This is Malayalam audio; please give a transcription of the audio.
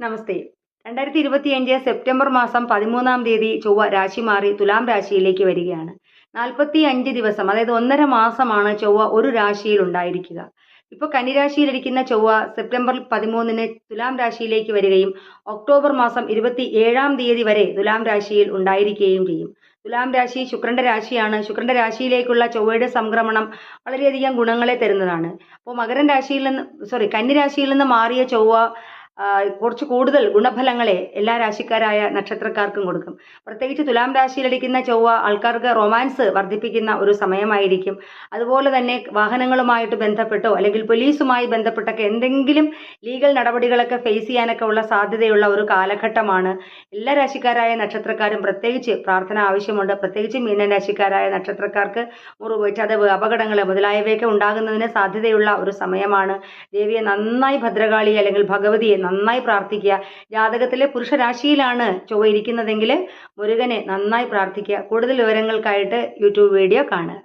നമസ്തേ. രണ്ടായിരത്തി ഇരുപത്തിയഞ്ച് സെപ്റ്റംബർ മാസം പതിമൂന്നാം തീയതി ചൊവ്വ രാശി മാറി തുലാം രാശിയിലേക്ക് വരികയാണ്. നാൽപ്പത്തി അഞ്ച് ദിവസം അതായത് ഒന്നര മാസമാണ് ചൊവ്വ ഒരു രാശിയിൽ ഉണ്ടായിരിക്കുക. ഇപ്പോൾ കന്നിരാശിയിലിരിക്കുന്ന ചൊവ്വ സെപ്റ്റംബർ പതിമൂന്നിന് തുലാം രാശിയിലേക്ക് വരികയും ഒക്ടോബർ മാസം ഇരുപത്തി ഏഴാം തീയതി വരെ തുലാം രാശിയിൽ ഉണ്ടായിരിക്കുകയും ചെയ്യും. തുലാം രാശി ശുക്രന്റെ രാശിയാണ്. ശുക്രന്റെ രാശിയിലേക്കുള്ള ചൊവ്വയുടെ സംക്രമണം വളരെയധികം ഗുണങ്ങളെ തരുന്നതാണ്. അപ്പോൾ മകരൻ രാശിയിൽ നിന്ന് സോറി കന്നിരാശിയിൽ നിന്ന് മാറിയ ചൊവ്വ കുറച്ച് കൂടുതൽ ഗുണഫലങ്ങളെ എല്ലാ രാശിക്കാരായ നക്ഷത്രക്കാർക്കും കൊടുക്കും. പ്രത്യേകിച്ച് തുലാം രാശിയിലടിക്കുന്ന ചൊവ്വ ആൾക്കാർക്ക് റൊമാൻസ് വർദ്ധിപ്പിക്കുന്ന ഒരു സമയമായിരിക്കും. അതുപോലെ തന്നെ വാഹനങ്ങളുമായിട്ട് ബന്ധപ്പെട്ടോ അല്ലെങ്കിൽ പോലീസുമായി ബന്ധപ്പെട്ടൊക്കെ എന്തെങ്കിലും ലീഗൽ നടപടികളൊക്കെ ഫേസ് ചെയ്യാനൊക്കെ ഉള്ള സാധ്യതയുള്ള ഒരു കാലഘട്ടമാണ്. എല്ലാ രാശിക്കാരായ നക്ഷത്രക്കാരും പ്രത്യേകിച്ച് പ്രാർത്ഥന ആവശ്യമുണ്ട്. പ്രത്യേകിച്ച് മീനൻ രാശിക്കാരായ നക്ഷത്രക്കാർക്ക് മുറിവ് ചതവ് അപകടങ്ങൾ മുതലായവയൊക്കെ ഉണ്ടാകുന്നതിന് സാധ്യതയുള്ള ഒരു സമയമാണ്. ദേവിയെ നന്നായി ഭദ്രകാളി അല്ലെങ്കിൽ ഭഗവതിയെ നന്നായി പ്രാർത്ഥിക്കുക. ജാതകത്തിലെ പുരുഷരാശിയിലാണ് ചൊവ്വ ഇരിക്കുന്നതെങ്കിൽ മുരുകനെ നന്നായി പ്രാർത്ഥിക്കുക. കൂടുതൽ വിവരങ്ങൾക്കായിട്ട് യൂട്യൂബ് വീഡിയോ കാണുക.